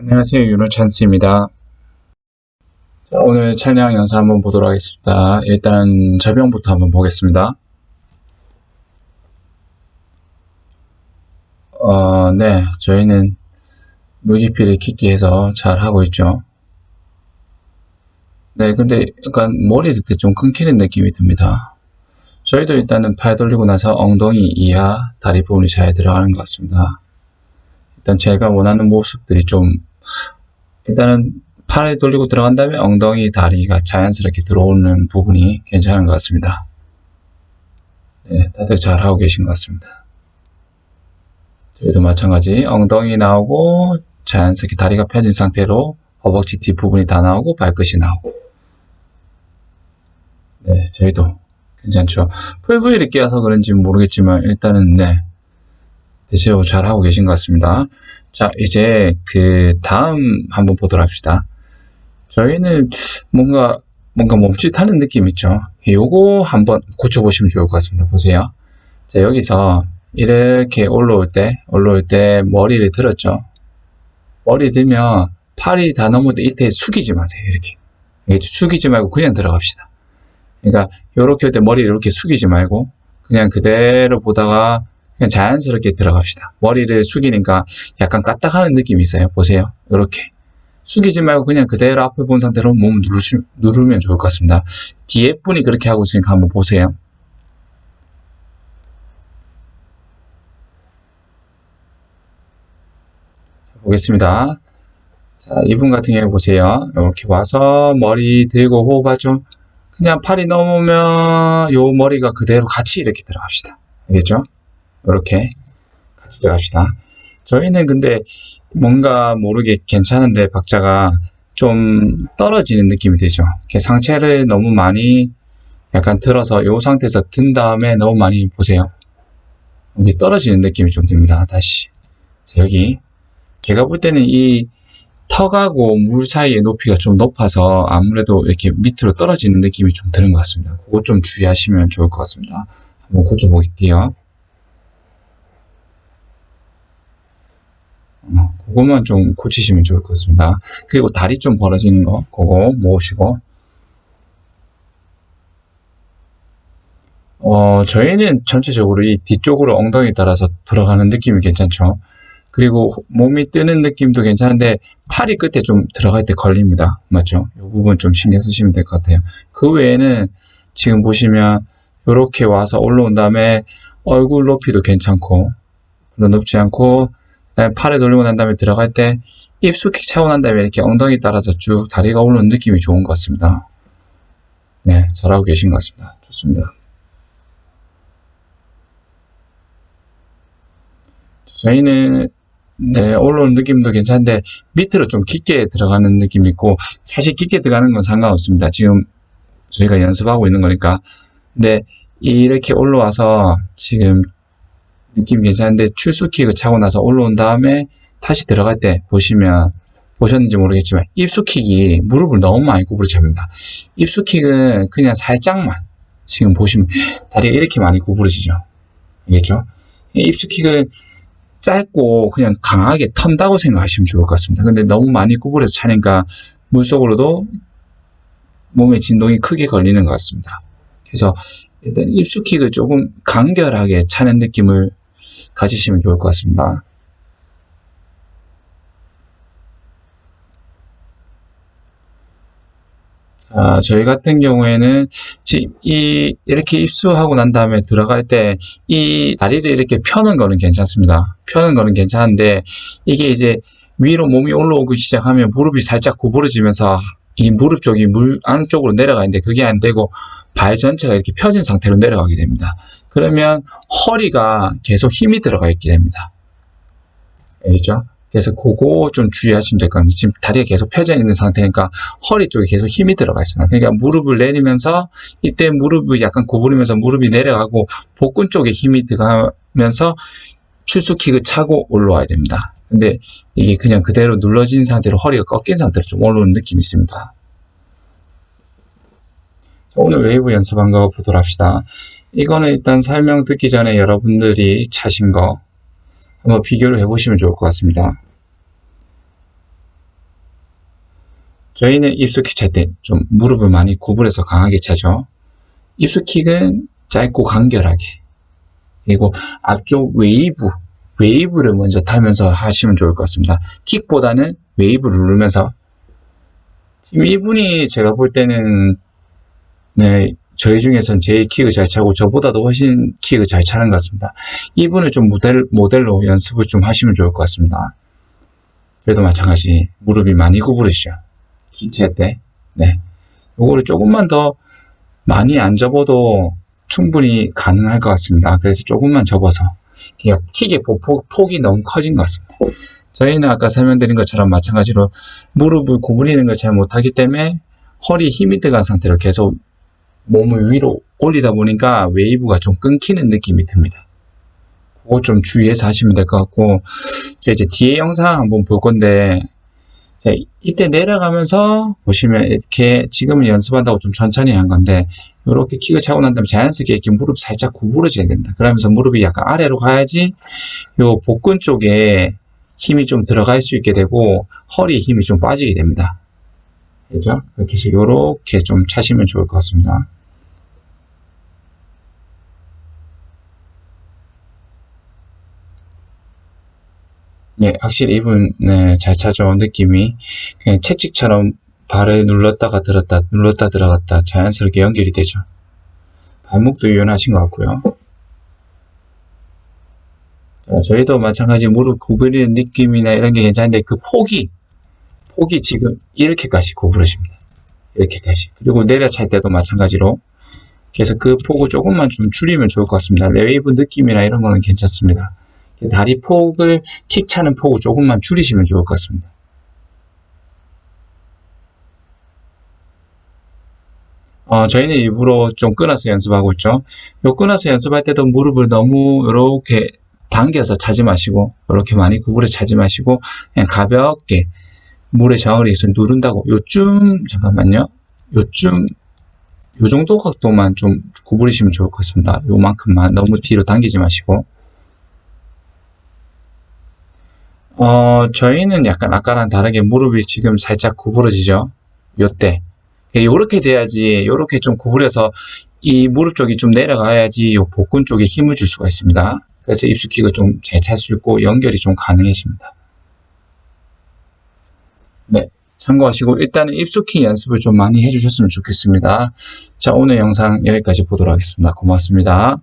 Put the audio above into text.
안녕하세요. 윤호찬스입니다. 자, 오늘 촬영 영상 한번 보도록 하겠습니다. 일단 저병부터 한번 보겠습니다. 어, 네. 저희는 무기피를 킥기해서 잘 하고 있죠. 네, 근데 약간 머리 들 때 좀 끊기는 느낌이 듭니다. 저희도 일단은 팔 돌리고 나서 엉덩이 이하 다리 부분이 잘 들어가는 것 같습니다. 일단 제가 원하는 모습들이 좀 일단은 팔을 돌리고 들어간 다음에 엉덩이 다리가 자연스럽게 들어오는 부분이 괜찮은 것 같습니다. 네, 다들 잘 하고 계신 것 같습니다. 저희도 마찬가지 엉덩이 나오고 자연스럽게 다리가 펴진 상태로 허벅지 뒷부분이 다 나오고 발끝이 나오고 네, 저희도 괜찮죠. 풀브이를 끼어서 그런지 모르겠지만 일단은 네 대체로 잘 하고 계신 것 같습니다. 자, 이제 그 다음 한번 보도록 합시다. 저희는 뭔가 뭔가 멈칫하는 느낌 있죠. 요거 한번 고쳐보시면 좋을 것 같습니다. 보세요. 자, 여기서 이렇게 올라올 때, 올라올 때 머리를 들었죠. 머리 들면 팔이 다 넘을 때 이때 숙이지 마세요. 이렇게. 이게 숙이지 말고 그냥 들어갑시다. 그러니까 요렇게 할 때 머리 이렇게 숙이지 말고 그냥 그대로 보다가 그냥 자연스럽게 들어갑시다. 머리를 숙이니까 약간 까딱하는 느낌이 있어요. 보세요. 이렇게. 숙이지 말고 그냥 그대로 앞에 본 상태로 몸 누르시, 누르면 좋을 것 같습니다. 뒤에 분이 그렇게 하고 있으니까 한번 보세요. 자, 보겠습니다. 자, 이분 같은 경우 보세요. 이렇게 와서 머리 들고 호흡하죠. 그냥 팔이 넘으면 요 머리가 그대로 같이 이렇게 들어갑시다. 알겠죠? 이렇게 같이 들어갑시다. 저희는 근데 뭔가 모르게 괜찮은데 박자가 좀 떨어지는 느낌이 들죠. 상체를 너무 많이 약간 들어서 이 상태에서 든 다음에 너무 많이 보세요. 이게 떨어지는 느낌이 좀 듭니다. 다시 자, 여기 제가 볼 때는 이 턱하고 물 사이의 높이가 좀 높아서 아무래도 이렇게 밑으로 떨어지는 느낌이 좀 드는 것 같습니다. 그거 좀 주의하시면 좋을 것 같습니다. 한번 고쳐볼게요. 어, 그거만 좀 고치시면 좋을 것 같습니다. 그리고 다리 좀 벌어지는 거, 그거 모으시고. 어, 저희는 전체적으로 이 뒤쪽으로 엉덩이 따라서 들어가는 느낌이 괜찮죠. 그리고 몸이 뜨는 느낌도 괜찮은데 팔이 끝에 좀 들어갈 때 걸립니다. 맞죠? 이 부분 좀 신경 쓰시면 될 것 같아요. 그 외에는 지금 보시면 이렇게 와서 올라온 다음에 얼굴 높이도 괜찮고 높지 않고 팔에 돌리고 난 다음에 들어갈 때 입숙히 차고 난 다음에 이렇게 엉덩이 따라서 쭉 다리가 오르는 느낌이 좋은 것 같습니다. 네, 잘하고 계신 것 같습니다. 좋습니다. 저희는 네, 올라오는 느낌도 괜찮은데 밑으로 좀 깊게 들어가는 느낌이 있고 사실 깊게 들어가는 건 상관없습니다. 지금 저희가 연습하고 있는 거니까. 근데 이렇게 올라와서 지금 느낌 괜찮은데 출수킥을 차고 나서 올라온 다음에 다시 들어갈 때 보시면 보셨는지 모르겠지만 입수킥이 무릎을 너무 많이 구부려 잡니다. 입수킥은 그냥 살짝만 지금 보시면 다리가 이렇게 많이 구부러지죠. 알겠죠? 입수킥은 짧고 그냥 강하게 턴다고 생각하시면 좋을 것 같습니다. 근데 너무 많이 구부려서 차니까 물속으로도 몸의 진동이 크게 걸리는 것 같습니다. 그래서 일단 입수킥을 조금 간결하게 차는 느낌을 가지시면 좋을 것 같습니다. 자, 저희 같은 경우에는 지- 이 이렇게 입수하고 난 다음에 들어갈 때 이 다리를 이렇게 펴는 거는 괜찮습니다. 펴는 거는 괜찮은데 이게 이제 위로 몸이 올라오기 시작하면 무릎이 살짝 구부러지면서 이 무릎 쪽이 물 안쪽으로 내려가는데 그게 안 되고 발 전체가 이렇게 펴진 상태로 내려가게 됩니다. 그러면 허리가 계속 힘이 들어가 있게 됩니다. 알겠죠? 그래서 그거 좀 주의하시면 될것 같아요. 지금 다리가 계속 펴져 있는 상태니까 허리 쪽에 계속 힘이 들어가 있습니다. 그러니까 무릎을 내리면서 이때 무릎이 약간 구부리면서 무릎이 내려가고 복근 쪽에 힘이 들어가면서 출수킥을 차고 올라와야 됩니다. 근데 이게 그냥 그대로 눌러진 상태로 허리가 꺾인 상태로 좀 올라오는 느낌이 있습니다. 자, 오늘 오늘 웨이브 연습한 거 보도록 합시다. 이거는 일단 설명 듣기 전에 여러분들이 차신 거 한번 비교를 해보시면 좋을 것 같습니다. 저희는 입수킥 찰 때 좀 무릎을 많이 구부려서 강하게 차죠. 입수킥은 짧고 간결하게. 그리고 앞쪽 웨이브, 웨이브를 먼저 타면서 하시면 좋을 것 같습니다. 킥보다는 웨이브를 누르면서. 지금 이분이 제가 볼 때는, 네, 저희 중에선 제일 킥을 잘 차고 저보다도 훨씬 킥을 잘 차는 것 같습니다. 이분을 좀 모델, 모델로 연습을 좀 하시면 좋을 것 같습니다. 그래도 마찬가지 무릎이 많이 구부르시죠. 킥할 때. 네. 요거를 조금만 더 많이 안 접어도 충분히 가능할 것 같습니다. 그래서 조금만 접어서 킥의 폭, 폭이 너무 커진 것 같습니다. 저희는 아까 설명드린 것처럼 마찬가지로 무릎을 구부리는 걸 잘 못하기 때문에 허리 힘이 들어간 상태로 계속 몸을 위로 올리다 보니까 웨이브가 좀 끊기는 느낌이 듭니다. 그거 좀 주의해서 하시면 될 것 같고 제가 이제 뒤에 영상 한번 볼 건데 자, 이때 내려가면서 보시면 이렇게 지금은 연습한다고 좀 천천히 한 건데 이렇게 킥을 차고 난 다음에 자연스럽게 이렇게 무릎 살짝 구부러져야 된다. 그러면서 무릎이 약간 아래로 가야지 요 복근 쪽에 힘이 좀 들어갈 수 있게 되고 허리에 힘이 좀 빠지게 됩니다. 그죠? 해서 요렇게 좀 차시면 좋을 것 같습니다. 네, 확실히 이분, 네, 잘 찾아온 느낌이, 그냥 채찍처럼 발을 눌렀다가 들었다, 눌렀다 들어갔다 자연스럽게 연결이 되죠. 발목도 유연하신 것 같고요. 자, 저희도 마찬가지 무릎 구부리는 느낌이나 이런 게 괜찮은데 그 폭이, 폭이 지금 이렇게까지 구부러집니다. 이렇게까지. 그리고 내려찰 때도 마찬가지로. 그래서 그 폭을 조금만 좀 줄이면 좋을 것 같습니다. 레이브 느낌이나 이런 거는 괜찮습니다. 다리 폭을 킥 차는 폭을 조금만 줄이시면 좋을 것 같습니다. 어, 저희는 일부러 좀 끊어서 연습하고 있죠. 요 끊어서 연습할 때도 무릎을 너무 이렇게 당겨서 차지 마시고 이렇게 많이 구부려 차지 마시고 그냥 가볍게 물의 저울에 있어 누른다고 요쯤 잠깐만요. 요쯤 요 정도 각도만 좀 구부리시면 좋을 것 같습니다. 요만큼만 너무 뒤로 당기지 마시고 어, 저희는 약간 아까랑 다르게 무릎이 지금 살짝 구부러지죠. 요때. 요렇게 돼야지, 요렇게 좀 구부려서 이 무릎 쪽이 좀 내려가야지 요 복근 쪽에 힘을 줄 수가 있습니다. 그래서 입수킥을 좀 잘 찰 수 있고 연결이 좀 가능해집니다. 네. 참고하시고 일단은 입수킥 연습을 좀 많이 해주셨으면 좋겠습니다. 자, 오늘 영상 여기까지 보도록 하겠습니다. 고맙습니다.